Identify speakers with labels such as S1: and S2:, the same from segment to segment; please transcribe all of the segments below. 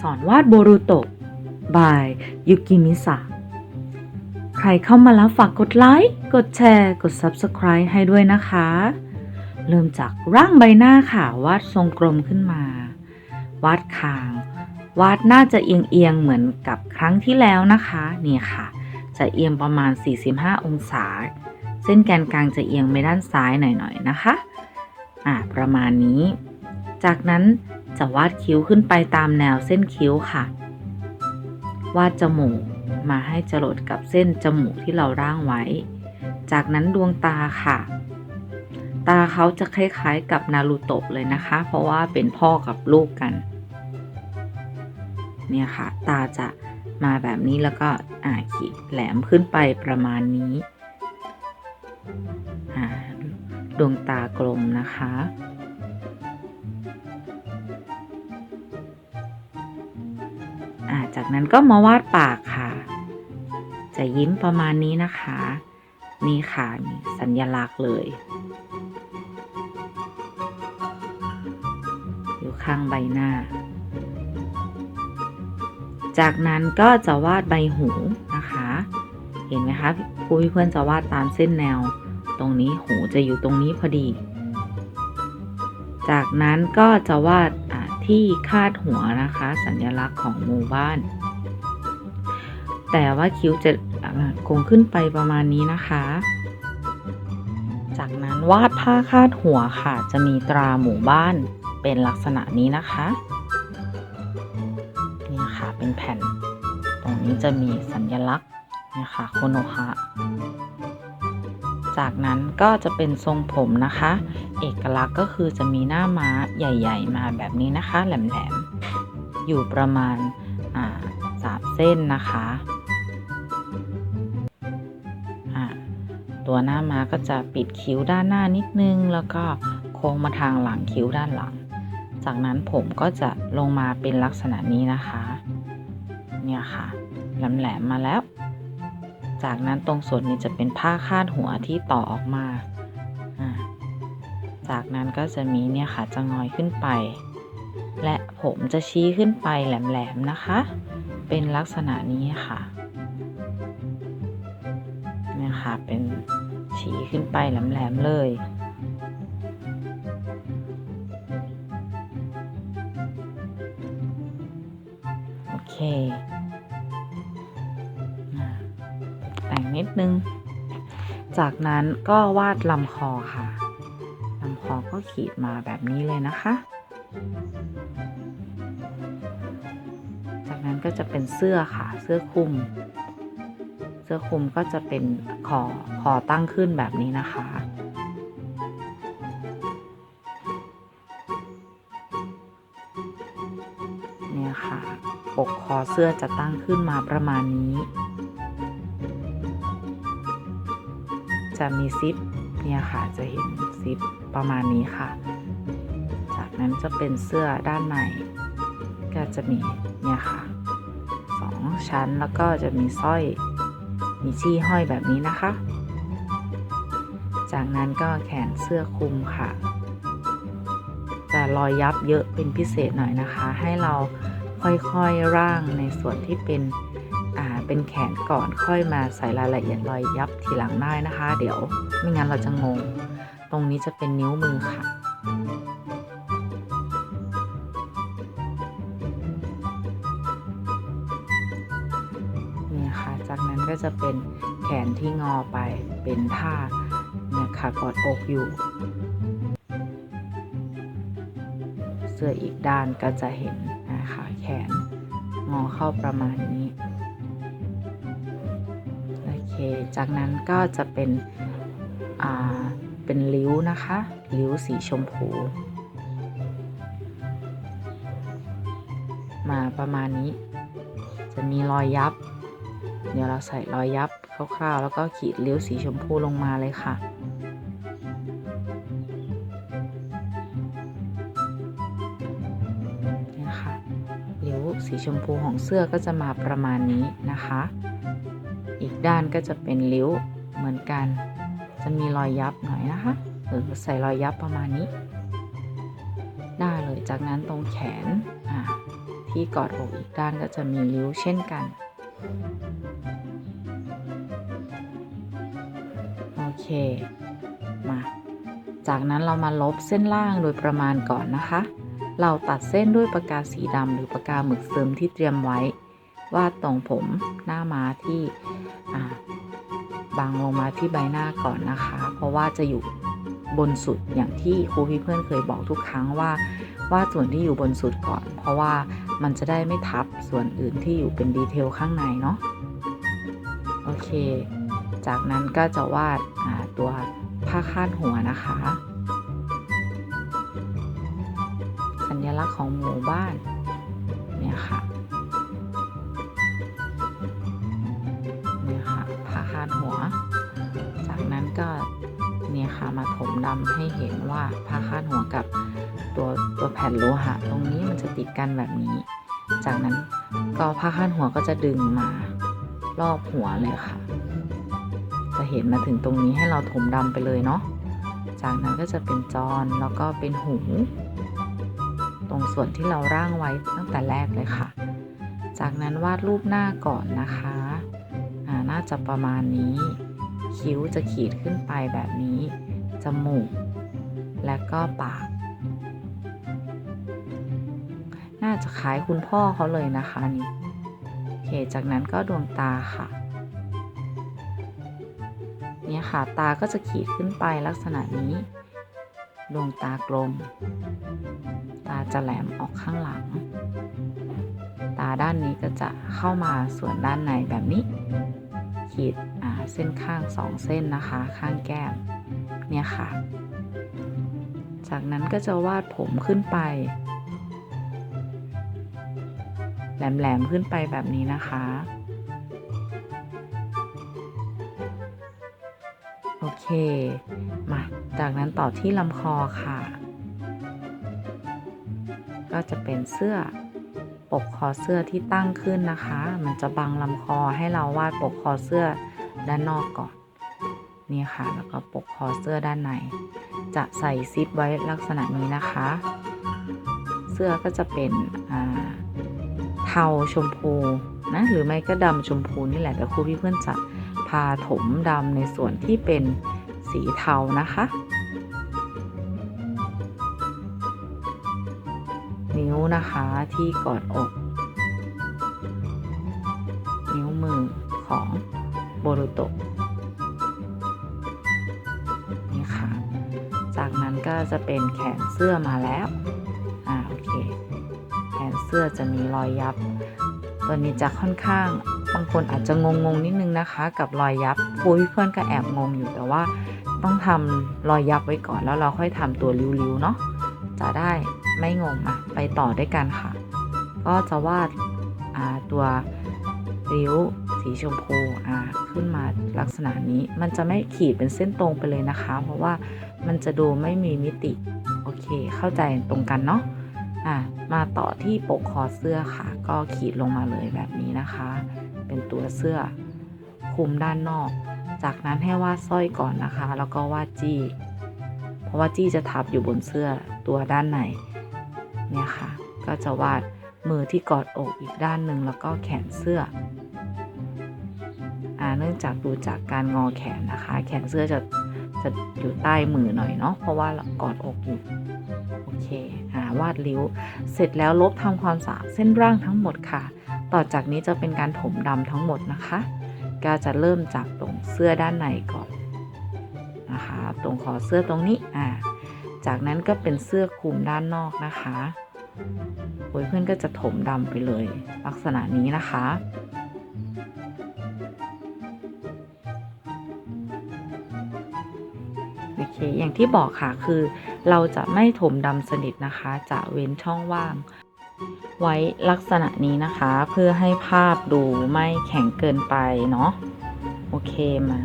S1: สอนวาดโบรูโตะ บาย ยุกิมิสะ ใครเข้ามาแล้วฝากกดไลค์ กดแชร์ กด Subscribe ให้ด้วยนะคะ เริ่มจากร่างใบหน้าค่ะ วาดทรงกลมขึ้นมา วาดคาง วาดน่าจะเอียงๆ เหมือนกับครั้งที่แล้วนะคะ นี่ค่ะ จะเอียงประมาณ 45 องศา เส้นแกนกลางจะเอียงไปด้านซ้ายหน่อยๆนะคะ อ่าประมาณนี้ จากนั้น จะวาดคิ้วขึ้นไปตามแนวเส้นคิ้วค่ะ วาดจมูกมาให้จรดกับเส้นจมูกที่เราร่างไว้ จากนั้นดวงตาค่ะ ตาเขาจะคล้ายๆกับนารูโตะเลยนะคะ เพราะว่าเป็นพ่อกับลูกกัน เนี่ยค่ะ ตาจะมาแบบนี้แล้วก็อ่าขีดแหลมขึ้นไปประมาณนี้ ดวงตากลมนะคะ จากนั้นก็มาวาดปากค่ะ จะยิ้มประมาณนี้นะคะ นี่ค่ะนี่สัญลักษณ์เลย อยู่ข้างใบหน้า จากนั้นก็จะวาดใบหูนะคะ เห็นไหมคะครูเพื่อนจะวาดตามเส้นแนว ตรงนี้หูจะอยู่ตรงนี้พอดี จากนั้นก็จะวาด ที่คาดหัวนะคะ สัญลักษณ์ของหมู่บ้าน แต่ว่าคิ้วจะอ่าคงขึ้นไปประมาณนี้นะคะ จากนั้นวาดผ้าคาดหัวค่ะ จะมีตราหมู่บ้านเป็นลักษณะนี้นะคะนี่ค่ะเป็นแผ่น ตรงนี้จะมีสัญลักษณ์นะคะโคโนฮะ จากนั้นก็จะเป็นทรงผมนะคะ เอกลักษณ์ก็คือจะมีหน้าม้าใหญ่ ๆ มาแบบนี้นะคะ แหลมๆ อยู่ประมาณสามเส้นนะคะตัวหน้าม้าก็จะปิดคิ้วด้านหน้านิดนึง แล้วก็โค้งมาทางหลังคิ้วด้านหลัง จากนั้นผมก็จะลงมาเป็นลักษณะนี้นะคะ เนี่ยค่ะแหลมๆมาแล้ว จากนั้นตรงส่วนนี้จะเป็นผ้าคาดหัวที่ต่อออกมา จากนั้นก็จะมีเนี่ยค่ะจะงอยขึ้นไป และผมจะชี้ขึ้นไปแหลมๆนะคะ เป็นลักษณะนี้ค่ะเนี่ยค่ะเป็นชี้ขึ้นไปแหลมๆเลยโอเค นึง จากนั้นก็วาดลำคอค่ะลำคอก็ขีดมาแบบนี้เลยนะคะ จากนั้นก็จะเป็นเสื้อค่ะเสื้อคลุม เสื้อคลุมก็จะเป็นคอคอตั้งขึ้นแบบนี้นะคะเนี่ยค่ะปกคอเสื้อจะตั้งขึ้นมาประมาณนี้ จะมีซิปเนี่ยค่ะจะเห็นซิปประมาณนี้ค่ะ จากนั้นจะเป็นเสื้อด้านในก็จะมีเนี่ยค่ะสองชั้นแล้วก็จะมีสร้อยมีจี้ห้อยแบบนี้นะคะ จากนั้นก็แขนเสื้อคลุมค่ะจะรอยยับเยอะเป็นพิเศษหน่อยนะคะ ให้เราค่อยๆร่างในส่วนที่เป็น เป็นแขนก่อนค่อยมาใส่รายละเอียดรอยยับทีหลังได้นะคะ เดี๋ยวไม่งั้นเราจะงง ตรงนี้จะเป็นนิ้วมือค่ะเนี่ยค่ะ จากนั้นก็จะเป็นแขนที่งอไปเป็นท่าเนี่ยค่ะกอดอกอยู่เสื้ออีกด้านก็จะเห็นนะคะแขนงอเข้าประมาณนี้ เค จากนั้นก็จะเป็นเป็นริ้วนะคะ ริ้วสีชมพู มาประมาณนี้ จะมีรอยยับ เดี๋ยวเราใส่รอยยับคร่าวๆ แล้วก็ขีดริ้วสีชมพูลงมาเลยค่ะนะคะริ้วสีชมพูของเสื้อก็จะมาประมาณนี้นะคะ อีกด้านก็จะเป็นริ้วเหมือนกัน จะมีรอยยับหน่อยนะคะหรือใส่รอยยับประมาณนี้ ได้เลยจากนั้นตรงแขนที่ที่กอดอกอีกด้านก็จะมีริ้วเช่นกัน โอเค มา จากนั้นเรามาลบเส้นล่างโดยประมาณก่อนนะคะ เราตัดเส้นด้วยปากกาสีดำหรือปากกาหมึกซึมที่เตรียมไว้ วาดตรงผมหน้าม้าที่อ่าบังลงมาที่ใบหน้าก่อนนะคะ เพราะว่าจะอยู่บนสุดอย่างที่ครูพี่เพื่อนเคยบอกทุกครั้งว่าวาดส่วนที่อยู่บนสุดก่อน เพราะว่ามันจะได้ไม่ทับส่วนอื่นที่อยู่เป็นดีเทลข้างในเนาะโอเค จากนั้นก็จะวาดาตัวผ้าคาดหัวนะคะ สัญลักษณ์ของหมู่บ้านเนี่ยค่ะ นี่ยค่ะมาถมดำให้เห็นว่าผ้าคาดหัวกับตัวตัวแผ่นโลหะ ตรงนี้มันจะติดกันแบบนี้ จากนั้นก็ผ้าคาดหัวก็จะดึงมารอบหัวเลยค่ะ จะเห็นมาถึงตรงนี้ให้เราถมดำไปเลยเนาะ จากนั้นก็จะเป็นจอนแล้วก็เป็นหู ตรงส่วนที่เราร่างไว้ตั้งแต่แรกเลยค่ะ จากนั้นวาดรูปหน้าก่อนนะคะน่าจะประมาณนี้ คิ้วจะขีดขึ้นไปแบบนี้ มูก และก็ปาก น่าจะคล้ายคุณพ่อเขาเลยนะคะนี่โอเคจากนั้นก็ดวงตาค่ะเนี่ยค่ะตาก็จะขีดขึ้นไปลักษณะนี้ ดวงตากลม ตาจะแหลมออกข้างหลัง ตาด้านนี้ก็จะเข้ามาส่วนด้านในแบบนี้ ขีดเส้นข้างสองเส้นนะคะ ข้างแก้ม เนี่ยค่ะ จากนั้นก็จะวาดผมขึ้นไป แหลมๆขึ้นไปแบบนี้นะคะ โอเค มา จากนั้นต่อที่ลำคอค่ะ ก็จะเป็นเสื้อปกคอเสื้อที่ตั้งขึ้นนะคะ มันจะบังลำคอให้เราวาดปกคอเสื้อด้านนอกก่อน นี่ค่ะ แล้วก็ปกคอเสื้อด้านใน จะใส่ซิปไว้ลักษณะนี้นะคะ เสื้อก็จะเป็นเทาชมพูนะหรือไม่ก็ดำชมพูนี่แหละแต่ครูพี่เพื่อนจะพาถมดำในส่วนที่เป็นสีเทานะคะ นิ้วนะคะที่กอดอก นิ้วมือของโบรุโตะ จากนั้นก็จะเป็นแขนเสื้อมาแล้ว อ่า โอเค แขนเสื้อจะมีรอยยับ ตัวนี้จะค่อนข้าง บางคนอาจจะงงงๆนิดนึงนะคะ กับรอยยับครูพี่เพื่อนก็แอบงงอยู่แต่ว่า ต้องทำรอยยับไว้ก่อนแล้วเราค่อยทำตัวริ้วๆเนาะ จะได้ไม่งงอะไปต่อด้วยกันค่ะ ก็จะวาดอ่าตัวริ้ว สีชมพูอ่าขึ้นมาลักษณะนี้ มันจะไม่ขีดเป็นเส้นตรงไปเลยนะคะ เพราะว่ามันจะดูไม่มีมิติ โอเค เข้าใจตรงกันเนาะอ่ามาต่อที่ปกคอเสื้อค่ะ ก็ขีดลงมาเลยแบบนี้นะคะ เป็นตัวเสื้อคลุมด้านนอก จากนั้นให้วาดสร้อยก่อนนะคะ แล้วก็วาดจี้ เพราะว่าจี้จะทับอยู่บนเสื้อตัวด้านในเนี่ยค่ะ ก็จะวาดมือที่กอดอกอีกด้านหนึ่งแล้วก็แขนเสื้อ เนื่องจากดูจากการงอแขนนะคะ แขนเสื้อจะจะอยู่ใต้มือหน่อยเนาะ เพราะว่าเรากอดอกอยู่ โอเค อ่าวาดริ้ว เสร็จแล้วลบทำความสะอาดเส้นร่างทั้งหมดค่ะ ต่อจากนี้จะเป็นการถมดำทั้งหมดนะคะ ก็จะเริ่มจากตรงเสื้อด้านในก่อนนะคะ ตรงคอเสื้อตรงนี้ อ่า จากนั้นก็เป็นเสื้อคลุมด้านนอกนะคะโอ้ยเพื่อนก็จะถมดำไปเลย ลักษณะนี้นะคะ โอเค อย่างที่บอกค่ะคือ เราจะไม่ถมดำสนิทนะคะ จะเว้นช่องว่าง ไว้ลักษณะนี้นะคะ เพื่อให้ภาพดูไม่แข็งเกินไปเนาะโอเคมา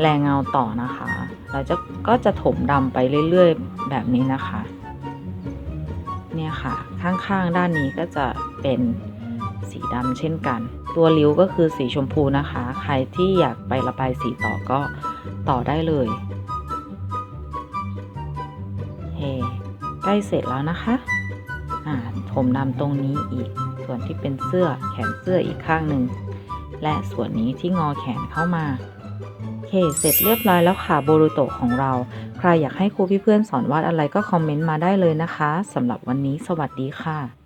S1: แรงเงาต่อนะคะ เราจะก็จะถมดำไปเรื่อยๆ แบบนี้นะคะ เนี่ยค่ะ ข้างๆ ด้านนี้ก็จะเป็นสีดำเช่นกัน ตัวริ้วก็คือสีชมพูนะคะ ใครที่อยากไประบายสีต่อก็ต่อได้เลย ล้เสร็จแล้วนะคะอ่าถมดำตรงนี้อีก ส่วนที่เป็นเสื้อแขนเสื้ออีกข้างหนึ่ง และส่วนนี้ที่งอแขนเข้ามาโอเค เสร็จเรียบร้อยแล้วค่ะโบรูโตของเรา ใครอยากให้ครูพี่เพื่อนสอนวาดอะไรก็คอมเมนต์มาได้เลยนะคะสำหรับวันนี้สวัสดีค่ะ